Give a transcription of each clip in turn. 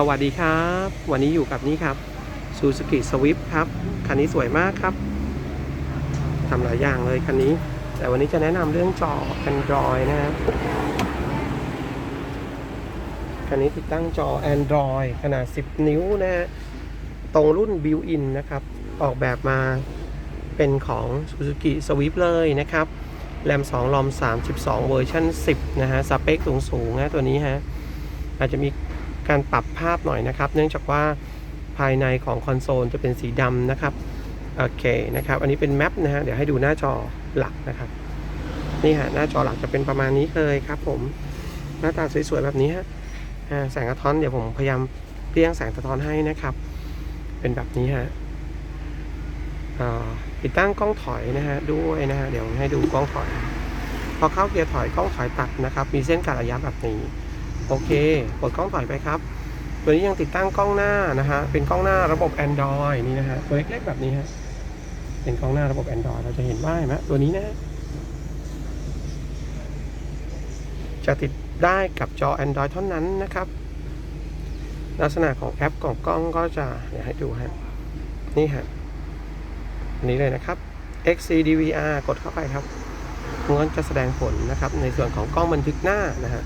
สวัสดีครับ วันนี้อยู่กับนี่ครับ Suzuki Swift ครับ คันนี้สวยมากครับทำหลายอย่างเลยคันนี้ แต่วันนี้จะแนะนำเรื่องจอ Android นะฮะคันนี้ติดตั้งจอ Android ขนาด 10 นิ้วนะฮะตรงรุ่น Built-in นะครับ ออกแบบมาเป็นของ Suzuki Swift เลยนะครับแรม2รอม32 เวอร์ชัน10 นะฮะ สเปคสูงๆนะตัวนี้ฮะ อาจจะมี การปรับภาพหน่อยนะครับ เนื่องจากว่าภายในของคอนโซลจะเป็นสีดำนะครับ โอเคนะครับ อันนี้เป็นแมปนะฮะ เดี๋ยวให้ดูหน้าจอหลักนะครับ นี่ฮะ หน้าจอหลักจะเป็นประมาณนี้เลยครับผม หน้าตาสวยๆแบบนี้ฮะแสงสะท้อนเดี๋ยวผมพยายามเรียงแสงสะท้อนให้นะครับ เป็นแบบนี้ฮะติดตั้งกล้องถอยนะฮะด้วยนะฮะ เดี๋ยวให้ดูกล้องถอย พอเข้าเกียร์ถอยกล้องถอยตัดนะครับ มีเส้นกะระยะแบบนี้ โอเคกดกล้องถอยไปครับ ตัวนี้ยังติดตั้งกล้องหน้านะฮะ เป็นกล้องหน้าระบบ Android นี่นะฮะ ตัวเล็กๆแบบนี้ฮะ เป็นกล้องหน้าระบบ Android เราจะเห็นว่าเห็นไหมตัวนี้นะฮะจะติดได้กับจอ Android เท่านั้นนะครับ ลักษณะของแอปของกล้องก็จะเดี๋ยวให้ดูฮะ นี่ฮะ อันนี้เลยนะครับ XCDVR กดเข้าไปครับมันก็จะแสดงผลนะครับ ในส่วนของกล้องบันทึกหน้านะฮะ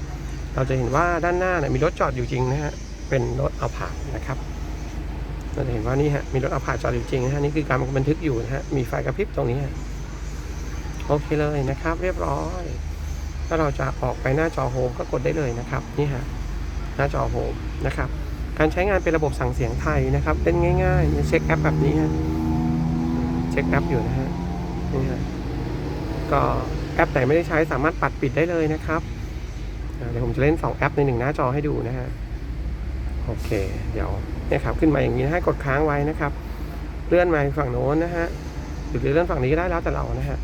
เราจะเห็นว่าด้านหน้าเนี่ยมีรถจอดอยู่จริงนะฮะ เป็นรถเอาผ่านนะครับ เราจะเห็นว่านี่ฮะ มีรถเอาผ่านจอดอยู่จริงนะฮะ นี่คือการบันทึกอยู่นะฮะ มีไฟกระพริบตรงนี้โอเคเลยนะครับ เรียบร้อย ถ้าเราจะออกไปหน้าจอโฮมก็กดได้เลยนะครับ นี่ฮะ หน้าจอโฮมนะครับ การใช้งานเป็นระบบสั่งเสียงไทยนะครับเล่นง่ายๆเช็คแอปแบบนี้ฮะ เช็คแอปอยู่นะฮะ นี่ฮะ ก็แอปไหนไม่ได้ใช้สามารถปัดปิดได้เลยนะครับ เดี๋ยวผมจะเล่น 2 แอปในหนึ่งหน้าจอให้ดูนะฮะโอเค เดี๋ยวเนี่ยครับขึ้นมาอย่างนี้นะให้กดค้างไว้นะครับ เลื่อนมาฝั่งโน้นนะฮะหรือเลื่อนฝั่งนี้ก็ได้แล้วแต่เรานะฮะ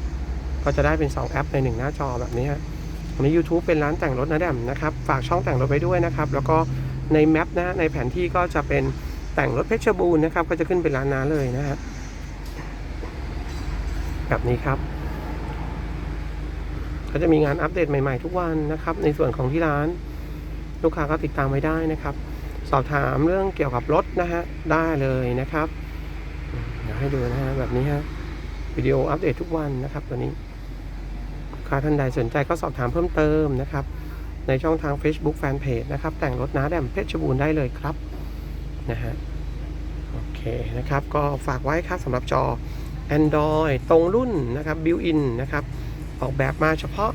ก็จะได้เป็น 2 แอปในหนึ่งหน้าจอแบบนี้ฮะอันนี้ YouTube เป็นร้านแต่งรถนะแดมนะครับฝากช่องแต่งรถไว้ด้วยนะครับ แล้วก็ในแมปนะในแผนที่ก็จะเป็นแต่งรถเพชรบูรณ์นะครับ ก็จะขึ้นเป็นร้านน้าเลยนะฮะแบบนี้ครับ ก็จะมีงานอัปเดตใหม่ ๆ ทุกวันนะครับ ในส่วนของที่ร้าน ลูกค้าก็ติดตามไว้ได้นะครับ สอบถามเรื่องเกี่ยวกับรถนะฮะได้เลยนะครับเดี๋ยวให้ดูนะฮะแบบนี้ฮะวิดีโออัปเดตทุกวันนะครับ ตัวนี้ลูกค้าท่านใดสนใจก็สอบถามเพิ่มเติมนะครับ ในช่องทาง Facebook Fanpage นะครับ แต่งรถน้าแดมเพชรบูรณ์ได้เลยครับนะฮะโอเคนะครับ ก็ฝากไว้ครับสำหรับจอ Android ตรงรุ่นนะครับ Built-in นะครับ ออกแบบมาเฉพาะ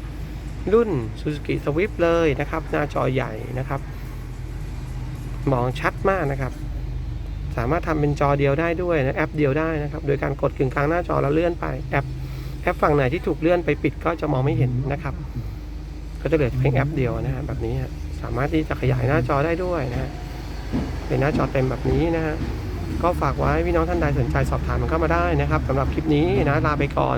รุ่น Suzuki Swift เลยนะครับ หน้าจอใหญ่นะครับ มองชัดมากนะครับ สามารถทำเป็นจอเดียวได้ด้วยนะแอปเดียวได้นะครับ โดยการกดกึ่งกลางหน้าจอแล้วเลื่อนไปแอปแอปฝั่งไหนที่ถูกเลื่อนไปปิดก็จะมองไม่เห็นนะครับ ก็จะเหลือเพียงแอปเดียวนะฮะแบบนี้สามารถที่จะขยายหน้าจอได้ด้วยนะฮะเป็นหน้าจอเต็มแบบนี้นะฮะก็ฝากไว้พี่น้องท่านใดสนใจสอบถามมันเข้ามาได้นะครับสำหรับคลิปนี้นะลาไปก่อน